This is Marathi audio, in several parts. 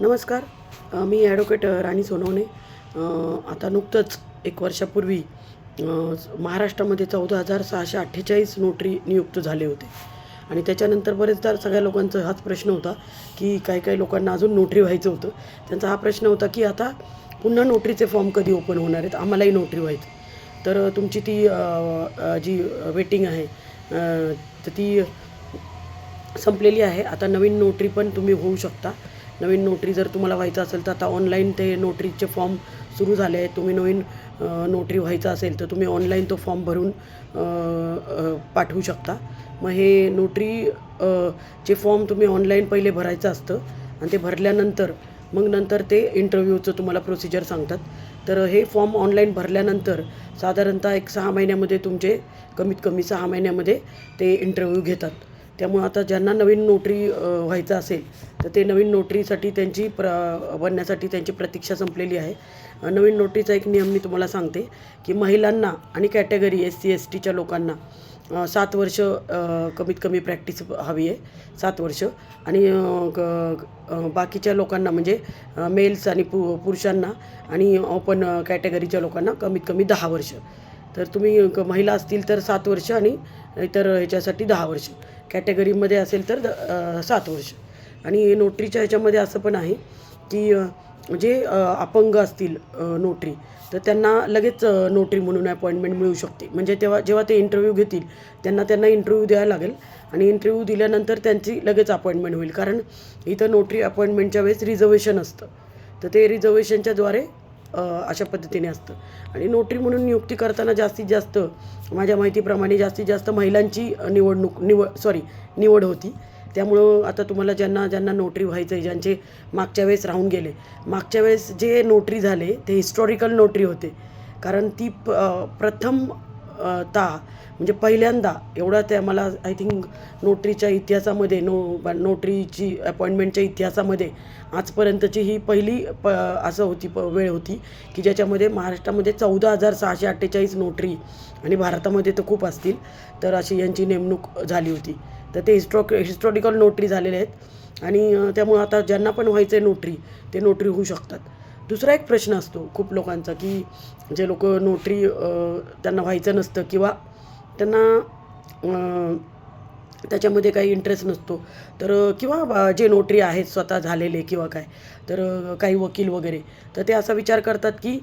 नमस्कार. मी ॲडव्होकेट राणी सोनवणे. आता नुकतंच एक वर्षापूर्वी महाराष्ट्रामध्ये चौदा हजार सहाशे अठ्ठेचाळीस नोटरी नियुक्त झाले होते. आणि त्याच्यानंतर बरेचदा सगळ्या लोकांचा हाच प्रश्न होता की काही काही लोकांना अजून नोटरी व्हायचं होतं. त्यांचा हा प्रश्न होता की आता पुन्हा नोटरीचे फॉर्म कधी ओपन होणार आहेत? आम्हालाही नोटरी व्हायचं. तर तुमची ती जी वेटिंग आहे तर ती संपलेली आहे. आता नवीन नोटरी पण तुम्ही होऊ शकता. नवीन नोटरी जर तुम्हाला व्हायचं असेल तर आता ऑनलाईन ते नोटरीचे फॉर्म सुरू झाले आहेत. तुम्ही नवीन नोटरी व्हायचं असेल तर तुम्ही ऑनलाईन तो फॉर्म भरून पाठवू शकता. मग हे नोटरी चे फॉर्म तुम्ही ऑनलाईन पहिले भरायचं असतं आणि ते भरल्यानंतर मग नंतर ते इंटरव्ह्यूचं तुम्हाला प्रोसिजर सांगतात. तर हे फॉर्म ऑनलाईन भरल्यानंतर साधारणतः एक सहा महिन्यामध्ये तुमचे कमीत कमी सहा महिन्यामध्ये ते इंटरव्ह्यू घेतात. त्यामुळं आता ज्यांना नवीन नोटरी व्हायचं असेल तर ते नवीन नोटरीसाठी त्यांची प्र बनण्यासाठी त्यांची प्रतीक्षा संपलेली आहे. नवीन नोटरीचा एक नियम मी तुम्हाला सांगते की महिलांना आणि कॅटेगरी एस सी एस टीच्या लोकांना सात वर्ष कमीत कमी प्रॅक्टिस हवी आहे सात वर्ष. आणि ग- बाकीच्या लोकांना म्हणजे मेल्स आणि पु पुरुषांना आणि ओपन कॅटेगरीच्या लोकांना कमीत कमी दहा वर्ष. तर तुम्ही क- महिला असतील तर सात वर्ष आणि इतर ह्याच्यासाठी दहा वर्ष. कॅटेगरीमध्ये असेल तर द सात वर्ष. आणि नोटरीच्या ह्याच्यामध्ये असं पण आहे की जे अपंग असतील नोटरी तर त्यांना लगेच नोटरी म्हणून अपॉइंटमेंट मिळू शकते. म्हणजे तेव्हा जेव्हा ते इंटरव्ह्यू घेतील त्यांना त्यांना इंटरव्ह्यू द्यायला लागेल. आणि इंटरव्ह्यू दिल्यानंतर त्यांची लगेच अपॉइंटमेंट होईल. कारण इथं नोटरी अपॉइंटमेंटच्या वेळेस रिझर्वेशन असतं. तर ते रिझर्वेशनच्याद्वारे अशा पद्धतीने असतं. आणि नोटरी म्हणून नियुक्ती करताना जास्तीत जास्त माझ्या माहितीप्रमाणे जास्तीत जास्त महिलांची निवडणूक निवड सॉरी निवड होती. त्यामुळं आता तुम्हाला ज्यांना ज्यांना नोटरी व्हायचं आहे ज्यांचे मागच्या वेळेस राहून गेले मागच्या वेळेस जे नोटरी झाले ते हिस्टॉरिकल नोटरी होते. कारण ती प प्रथम ता. म्हणजे पहिल्यांदा एवढा त्या मला आय थिंक नोटरीच्या इतिहासामध्ये नो ब- नोटरीची अपॉइंटमेंटच्या इतिहासामध्ये आजपर्यंतची ही पहिली प असं होती प वेळ होती की ज्याच्यामध्ये महाराष्ट्रामध्ये चौदा हजार सहाशे अठ्ठेचाळीस नोटरी आणि भारतामध्ये तर खूप असतील तर अशी यांची नेमणूक झाली होती. तर ते हिस्टॉक हिस्टॉरिकल नोटरी झालेले आहेत आणि त्यामुळं आता ज्यांना पण व्हायचं आहे नोटरी ते नोटरी होऊ शकतात. दुसरा एक प्रश्न असतो खूप लोकांचा की जे लोक नोटरी त्यांना व्हायचं नसतं किंवा त्यांना त्याच्यामध्ये काही इंटरेस्ट नसतो. तर किंवा बा- जे नोटरी आहेत स्वतः झालेले किंवा काय तर काही वकील वगैरे तर ते असा विचार करतात की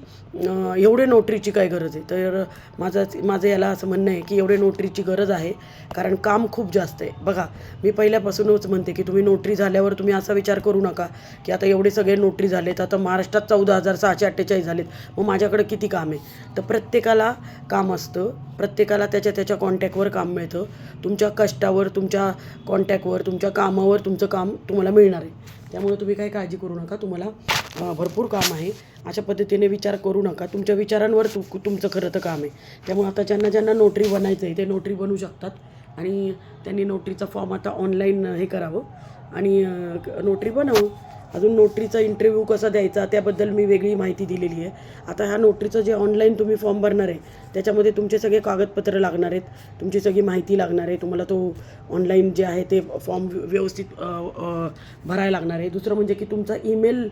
एवढे नोटरीची काय गरज आहे? तर माझं माझं याला असं म्हणणं आहे की एवढे नोटरीची गरज आहे कारण काम खूप जास्त आहे. बघा मी पहिल्यापासूनच म्हणते की तुम्ही नोटरी झाल्यावर तुम्ही असा विचार करू नका की आता एवढे सगळे नोटरी झालेत आता महाराष्ट्रात चौदा हजार सहाशे अठ्ठेचाळीस झालेत मग माझ्याकडे किती काम आहे? तर प्रत्येकाला काम असतं प्रत्येकाला त्याच्या त्याच्या कॉन्टॅक्टवर काम मिळतं. तुमच्या कष्टावर तुमच्या कॉन्टॅक्टवर तुमच्या कामावर तुमचं काम तुम्हाला मिळणार आहे. त्यामुळे तुम्ही काही काळजी करू नका. तुम्हाला भरपूर काम आहे. अशा पद्धतीने विचार करू नका. तुमच्या विचारांवर तु तुमचं खरं तर काम आहे. त्यामुळे आता ज्यांना ज्यांना नोटरी बनायचं आहे ते नोटरी बनू शकतात. आणि त्यांनी नोटरीचा फॉर्म आता ऑनलाईन हे करावं. आणि नोटरी बनवू. अजून नोटरीचा इंटरव्ह्यू कसा द्यायचा त्याबद्दल मी वेगळी माहिती दिलेली आहे. आता ह्या नोटरीचं जे ऑनलाईन तुम्ही फॉर्म भरणार आहे त्याच्यामध्ये तुमचे सगळे कागदपत्र लागणार आहेत तुमची सगळी माहिती लागणार आहे तुम्हाला तो ऑनलाईन जे आहे ते फॉर्म व्यवस्थित भरायला लागणार आहे. दुसरं म्हणजे की तुमचा ईमेल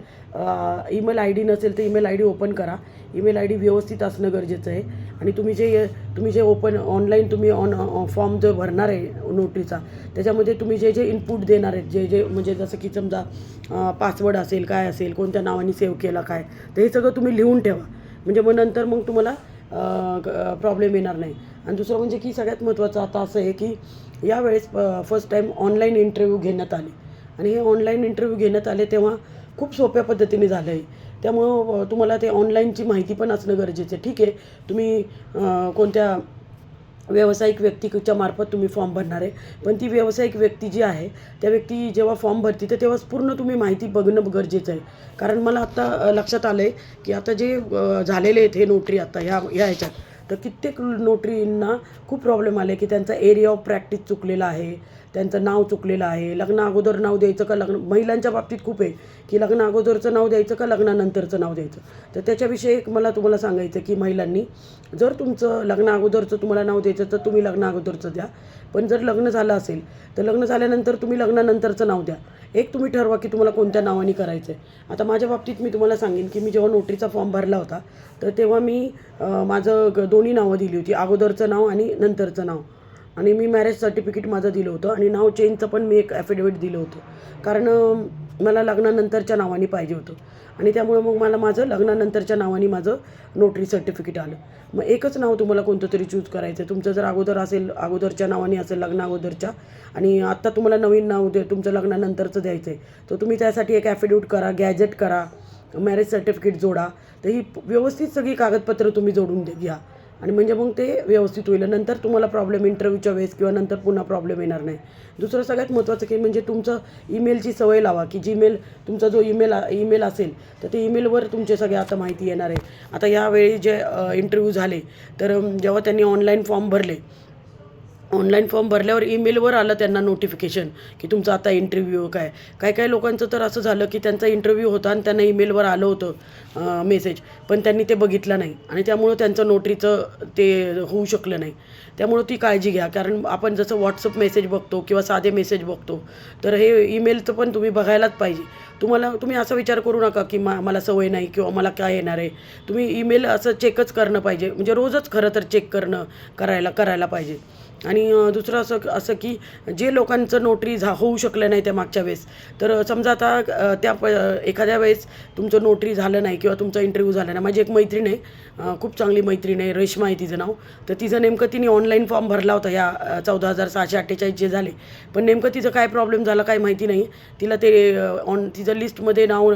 ईमेल आय डी नसेल तर ईमेल आय डी ओपन करा. ईमेल आय डी व्यवस्थित असणं गरजेचं आहे. आणि तुम्ही जे तुम्ही जे ओपन ऑनलाईन तुम्ही ऑन फॉर्म जो भरणार आहे नोटरीचा त्याच्यामध्ये तुम्ही जे जे इनपुट देणार आहेत जे जे म्हणजे जसं की समजा पासवर्ड असेल काय असेल कोणत्या नावाने सेव्ह केला काय तर हे सगळं तुम्ही लिहून ठेवा. म्हणजे मग नंतर मग तुम्हाला प्रॉब्लेम येणार नाही. आणि दुसरं म्हणजे की सगळ्यात महत्त्वाचं आता असं आहे की यावेळेस फर्स्ट टाईम ऑनलाईन इंटरव्ह्यू घेण्यात आले. आणि हे ऑनलाईन इंटरव्ह्यू घेण्यात आले तेव्हा खूप सोप्या पद्धतीने झालं आहे त्यामुळं तुम्हाला ते ऑनलाईनची माहिती पण असणं गरजेचं आहे. ठीक आहे? तुम्ही कोणत्या व्यावसायिक व्यक्तीच्या मार्फत तुम्ही फॉर्म भरणार आहे. पण ती व्यावसायिक व्यक्ती जी आहे त्या व्यक्ती जेव्हा फॉर्म भरती तर तेव्हाच पूर्ण तुम्ही माहिती बघणं गरजेचं आहे. कारण मला आत्ता लक्षात आलं आहे की आता जे झालेले आहेत हे नोटरी आता ह्या ह्या ह्याच्यात तर कित्येक नोटरींना खूप प्रॉब्लेम आले की त्यांचा एरिया ऑफ प्रॅक्टिस चुकलेला आहे. त्यांचं नाव चुकलेलं आहे. लग्न अगोदर नाव द्यायचं का लग्न? महिलांच्या बाबतीत खूप आहे की लग्न अगोदरचं नाव द्यायचं का लग्नानंतरचं नाव द्यायचं? तर त्याच्याविषयी एक मला तुम्हाला सांगायचं की महिलांनी जर तुमचं लग्न अगोदरचं तुम्हाला नाव द्यायचं तर तुम्ही लग्न अगोदरचं द्या. पण जर लग्न झालं असेल तर लग्न झाल्यानंतर तुम्ही लग्नानंतरचं नाव द्या. एक तुम्ही ठरवा की तुम्हाला कोणत्या नावाने करायचं आहे आता माझ्या बाबतीत मी तुम्हाला सांगेन की मी जेव्हा नोटरीचा फॉर्म भरला होता तर तेव्हा मी माझं ग- दोन्ही नावं दिली होती. अगोदरचं नाव आणि नंतरचं नाव. आणि मी मॅरेज सर्टिफिकेट माझं दिलं होतं आणि नाव चेंजचं पण मी एक ॲफिडेविट दिलं होतं. कारण मला लग्नानंतरच्या नावाने पाहिजे होतं. आणि त्यामुळे मग मला माझं लग्नानंतरच्या नावाने माझं नोटरी सर्टिफिकेट आलं. मग एकच नाव तुम्हाला कोणतं तरी चूज करायचं आहे तुमचं जर अगोदर असेल अगोदरच्या नावाने असेल लग्न अगोदरच्या आणि आत्ता तुम्हाला नवीन नाव दे तुमचं लग्नानंतरचं द्यायचं आहे तर तुम्ही त्यासाठी एक ॲफिडेविट करा गॅजेट करा मॅरेज सर्टिफिकेट जोडा. तर ही व्यवस्थित सगळी कागदपत्रं तुम्ही जोडून दे घ्या. आणि म्हणजे मग ते व्यवस्थित होईल. नंतर तुम्हाला प्रॉब्लेम इंटरव्ह्यूच्या वेळेस किंवा नंतर पुन्हा प्रॉब्लेम येणार नाही. दुसरं सगळ्यात महत्त्वाचं की म्हणजे तुमचं ईमेलची सवय लावा की जीमेल तुमचा जो ईमेल ईमेल असेल तर ते ईमेलवर तुमचे सगळे आता माहिती येणार आहे. आता यावेळी जे इंटरव्ह्यू झाले तर जेव्हा त्यांनी ऑनलाईन फॉर्म भरले ऑनलाईन फॉर्म भरल्यावर ईमेलवर आलं त्यांना नोटिफिकेशन की तुमचा आता इंटरव्ह्यू काय? काय काय लोकांचं तर असं झालं की त्यांचा इंटरव्ह्यू होता आणि त्यांना ईमेलवर आलं होतं मेसेज पण त्यांनी ते बघितलं नाही आणि त्यामुळं त्यांचं नोटरीचं ते होऊ शकलं नाही. त्यामुळं ती काळजी घ्या. कारण आपण जसं व्हॉट्सअप मेसेज बघतो किंवा साधे मेसेज बघतो तर हे ईमेलचं पण तुम्ही बघायलाच पाहिजे. तुम्हाला तुम्ही असा विचार करू नका की मा मला सवय नाही किंवा मला काय येणार आहे. तुम्ही ईमेल असं चेकच करणं पाहिजे. म्हणजे रोजच खरं तर चेक करणं करायला करायला पाहिजे. आणि दुसरं असं असं की जे लोकांचं नोटरी झा होऊ शकलं नाही त्या मागच्या वेळेस तर समजा आता त्या प एखाद्या वेळेस तुमचं नोटरी झालं नाही किंवा तुमचा इंटरव्ह्यू झाला नाही माझी एक मैत्रीण आहे खूप चांगली मैत्रीण आहे रेश्मा आहे तिचं नाव तर तिचं नेमकं तिने ऑनलाईन फॉर्म भरला होता या चौदा हजार सहाशे अठ्ठेचाळीस जे झाले पण नेमकं तिचं काय प्रॉब्लेम झाला काय माहिती नाही तिला ते ऑन तिचं लिस्टमध्ये नाव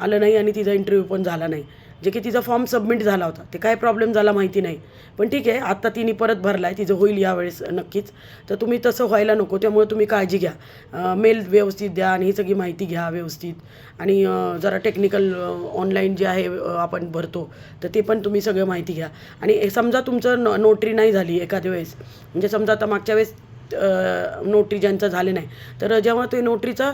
आलं नाही आणि तिचा इंटरव्ह्यू पण झाला नाही. जे की तिचा फॉर्म सबमिट झाला होता. ते काय प्रॉब्लेम झाला माहिती नाही. पण ठीक आहे आत्ता तिने परत भरला आहे तिचं होईल यावेळेस नक्कीच. तर तुम्ही तसं व्हायला नको त्यामुळे तुम्ही काळजी घ्या. मेल व्यवस्थित द्या आणि ही सगळी माहिती घ्या व्यवस्थित. आणि जरा टेक्निकल ऑनलाईन जे आहे आपण भरतो तर ते पण तुम्ही सगळं माहिती घ्या. आणि समजा तुमचं नोटरी नाही झाली एखाद्या वेळेस. म्हणजे समजा आता मागच्या वेळेस नोटरी ज्यांचं झाले नाही. तर जेव्हा ते नोटरीचा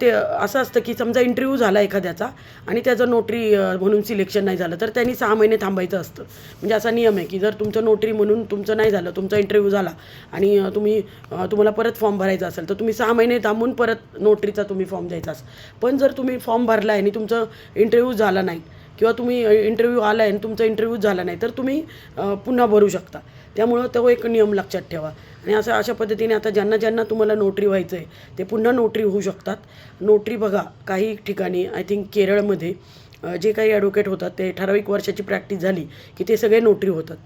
ते असं असतं की समजा इंटरव्ह्यू झाला एखाद्याचा आणि त्याचं नोटरी म्हणून सिलेक्शन नाही झालं तर त्यांनी सहा महिने थांबायचं असतं. म्हणजे असा नियम आहे की जर तुमचं नोटरी म्हणून तुमचं नाही झालं तुमचा इंटरव्ह्यू झाला आणि तुम्ही तुम्हाला परत फॉर्म भरायचा असेल तर तुम्ही सहा महिने थांबून परत नोटरीचा तुम्ही फॉर्म द्यायचा असेल पण जर तुम्ही फॉर्म भरला आहे आणि तुमचं इंटरव्ह्यू झाला नाही किंवा तुम्ही इंटरव्ह्यू आला आहे आणि तुमचा इंटरव्ह्यू झाला नाही तर तुम्ही पुन्हा भरू शकता. त्यामुळं तो एक नियम लक्षात ठेवा. आणि असं अशा पद्धतीने आता ज्यांना ज्यांना तुम्हाला नोटरी व्हायचं आहे ते पुन्हा नोटरी होऊ शकतात. नोटरी बघा काही ठिकाणी आय थिंक केरळमध्ये जे काही ॲडव्होकेट होतात ते ठराविक वर्षाची प्रॅक्टिस झाली की ते सगळे नोटरी होतात.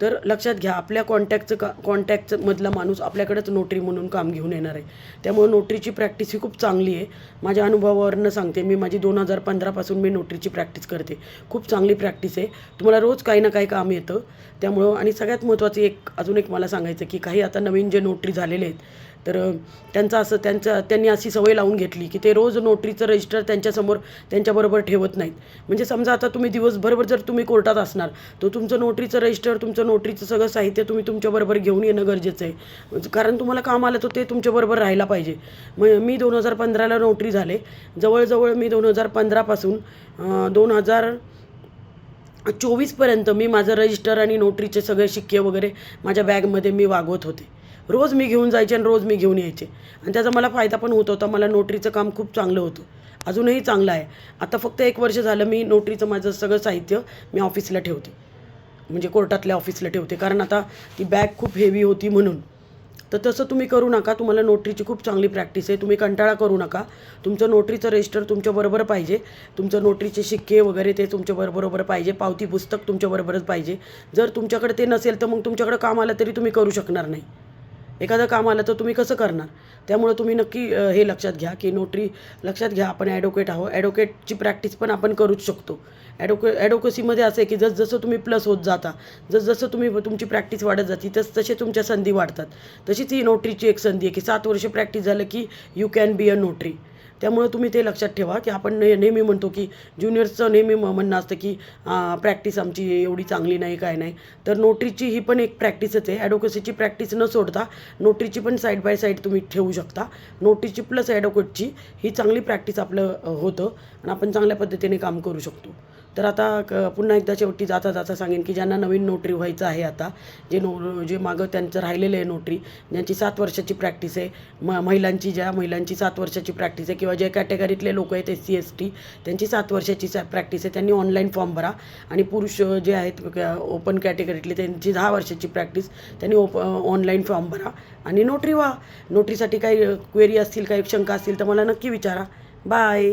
तर लक्षात घ्या आपल्या कॉन्टॅक्टचं का कॉन्टॅक्टमधला माणूस आपल्याकडेच नोटरी म्हणून काम घेऊन येणार आहे. त्यामुळे नोटरीची प्रॅक्टिस ही खूप चांगली आहे. माझ्या अनुभवावरनं सांगते मी माझी दोन हजार पंधरापासून मी नोटरीची प्रॅक्टिस करते. खूप चांगली प्रॅक्टिस आहे. तुम्हाला रोज काही ना काही काम येतं. त्यामुळं आणि सगळ्यात महत्त्वाचं एक अजून एक मला सांगायचं की काही आता नवीन जे नोटरी झालेले आहेत तर त्यांचं असं त्यांचं त्यांनी अशी सवय लावून घेतली की ते रोज नोटरीचं रजिस्टर त्यांच्यासमोर त्यांच्याबरोबर ठेवत नाहीत. म्हणजे समजा आता तुम्ही दिवसभरभर जर तुम्ही कोर्टात असणार तर तुमचं नोटरीचं रजिस्टर तुमचं नोटरीचं सगळं साहित्य तुम्ही तुमच्याबरोबर घेऊन येणं गरजेचं आहे. म्हणजे कारण तुम्हाला काम आलं तर ते तुमच्याबरोबर राहायला पाहिजे. मग मी दोन हजार पंधराला नोटरी झाले. जवळजवळ मी दोन हजार पंधरापासून दोन हजार चोवीसपर्यंत मी माझं रजिस्टर आणि नोटरीचे सगळे शिक्के वगैरे माझ्या बॅगमध्ये मी वागवत होते. रोज मी घेऊन जायचे आणि रोज मी घेऊन यायचे. आणि त्याचा मला फायदा पण होत होता. मला नोटरीचं काम खूप चांगलं होतं. अजूनही चांगलं आहे. आता फक्त एक वर्ष झालं मी नोटरीचं माझं सगळं साहित्य मी ऑफिसला ठेवते. म्हणजे कोर्टातल्या ऑफिसला ठेवते. कारण आता ती बॅग खूप हेवी होती म्हणून. तर तसं तुम्ही करू नका. तुम्हाला नोटरीची खूप चांगली प्रॅक्टिस आहे. तुम्ही कंटाळा करू नका. तुमचं नोटरीचं रजिस्टर तुमच्याबरोबर पाहिजे. तुमचं नोटरीचे शिक्के वगैरे ते तुमच्याबरोबर पाहिजे. पावती पुस्तक तुमच्याबरोबरच पाहिजे. जर तुमच्याकडे ते नसेल तर मग तुमच्याकडे काम आलं तरी तुम्ही करू शकणार नाही. एखादं काम आलं तर तुम्ही कसं करणार? त्यामुळे तुम्ही नक्की हे लक्षात घ्या की नोटरी लक्षात घ्या आपण ॲडव्होकेट आहो ॲडव्होकेटची प्रॅक्टिस पण आपण करूच शकतो. ॲडव्होके ॲडव्होकसीमध्ये असं आहे की जसजसं तुम्ही प्लस होत जाता जसजसं तुम्ही तुमची प्रॅक्टिस वाढत जाते तस तसे तुमच्या संधी वाढतात. तशीच ही नोटरीची एक संधी आहे की सात वर्ष प्रॅक्टिस झालं की you can be a notary. त्यामुळं तुम्ही ते लक्षात ठेवा की आपण ने नेहमी म्हणतो की ज्युनियर्सचं नेहमी म्हणणं असतं की प्रॅक्टिस आमची एवढी चांगली नाही काय नाही. तर नोटरीची ही पण एक प्रॅक्टिसच आहे. ॲडव्होकेसीची प्रॅक्टिस न सोडता नोटरीची पण साईड बाय साईड तुम्ही ठेवू शकता. नोटरीची प्लस ॲडव्होकेटची ही चांगली प्रॅक्टिस आपलं होतं आणि आपण चांगल्या पद्धतीने काम करू शकतो. तर आता क पुन्हा एकदा शेवटी जाता जाता सांगेन की ज्यांना नवीन नोटरी व्हायचं आहे आता जे नो जे मागं त्यांचं राहिलेलं आहे नोटरी ज्यांची सात वर्षाची प्रॅक्टिस आहे म महिलांची ज्या महिलांची सात वर्षाची प्रॅक्टिस आहे किंवा जे कॅटेगरीतले लोक आहेत एस सी एस टी त्यांची सात वर्षाची सा प्रॅक्टिस आहे त्यांनी ऑनलाईन फॉर्म भरा. आणि पुरुष जे आहेत ओपन कॅटेगरीतले त्यांची दहा वर्षाची प्रॅक्टिस त्यांनी ओप ऑनलाईन फॉर्म भरा. आणि नोटरी व्हा. नोटरीसाठी काही क्वेरी असतील काही शंका असतील तर मला नक्की विचारा. बाय